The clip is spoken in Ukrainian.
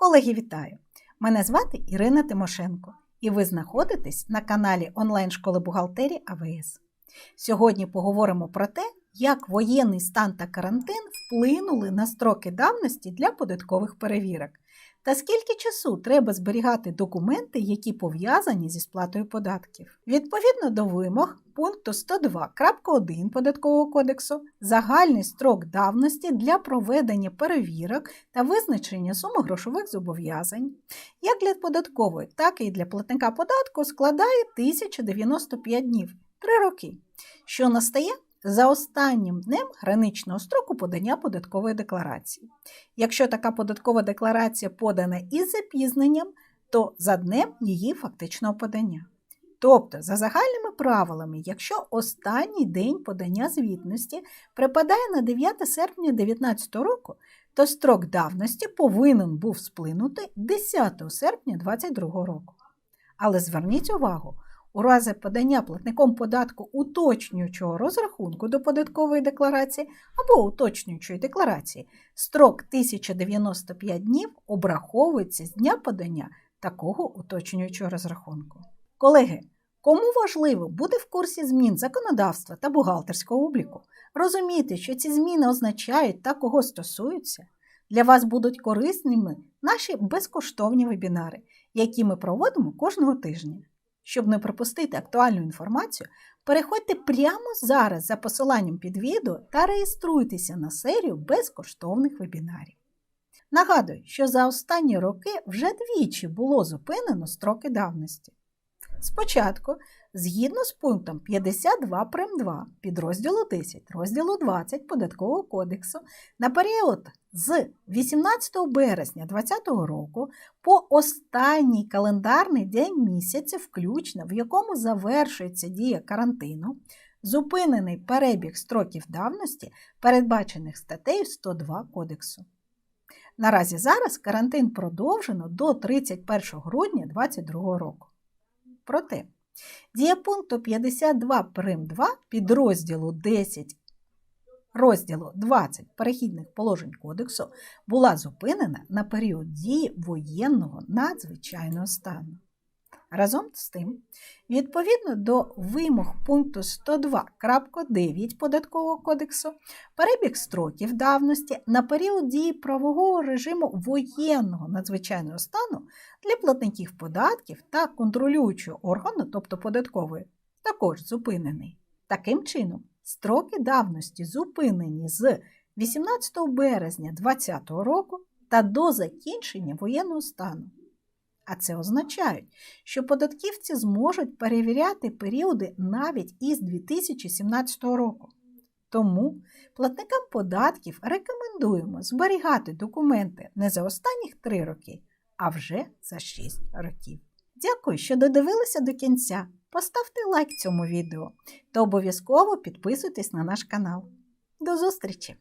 Колеги, вітаю! Мене звати Ірина Тимошенко, і ви знаходитесь на каналі онлайн-школи бухгалтерії АВС. Сьогодні поговоримо про те, як воєнний стан та карантин вплинули на строки давності для податкових перевірок, та скільки часу треба зберігати документи, які пов'язані зі сплатою податків. Відповідно до вимог пункту 102.1 Податкового кодексу, загальний строк давності для проведення перевірок та визначення суми грошових зобов'язань, як для податкової, так і для платника податку складає 1095 днів 3 роки, що настає за останнім днем граничного строку подання податкової декларації. Якщо така податкова декларація подана із запізненням, то за днем її фактичного подання. Тобто, за загальними правилами, якщо останній день подання звітності припадає на 9 серпня 2019 року, то строк давності повинен був сплинути 10 серпня 2022 року. Але зверніть увагу, у разі подання платником податку уточнюючого розрахунку до податкової декларації або уточнюючої декларації, строк 1095 днів обраховується з дня подання такого уточнюючого розрахунку. Колеги, кому важливо бути в курсі змін законодавства та бухгалтерського обліку, розуміти, що ці зміни означають та кого стосуються, для вас будуть корисними наші безкоштовні вебінари, які ми проводимо кожного тижня. Щоб не пропустити актуальну інформацію, переходьте прямо зараз за посиланням під відео та реєструйтеся на серію безкоштовних вебінарів. Нагадую, що за останні роки вже двічі було зупинено строки давності. Спочатку, згідно з пунктом 52 прим 2 підрозділу 10 розділу 20 Податкового кодексу, на період з 18 березня 2020 року по останній календарний день місяця, включно в якому завершується дія карантину, зупинений перебіг строків давності, передбачених статтею 102 Кодексу. Наразі зараз карантин продовжено до 31 грудня 2022 року. Проте, дія пункту 52 прим 2 підрозділу 10 розділу 20 перехідних положень кодексу була зупинена на період дії воєнного надзвичайного стану. Разом з тим, відповідно до вимог пункту 102.9 Податкового кодексу, перебіг строків давності на період дії правового режиму воєнного надзвичайного стану для платників податків та контролюючого органу, тобто податкової, також зупинений. Таким чином, строки давності зупинені з 18 березня 2020 року та до закінчення воєнного стану. А це означає, що податківці зможуть перевіряти періоди навіть із 2017 року. Тому платникам податків рекомендуємо зберігати документи не за останніх 3 роки, а вже за 6 років. Дякую, що додивилися до кінця. Поставте лайк цьому відео та обов'язково підписуйтесь на наш канал. До зустрічі!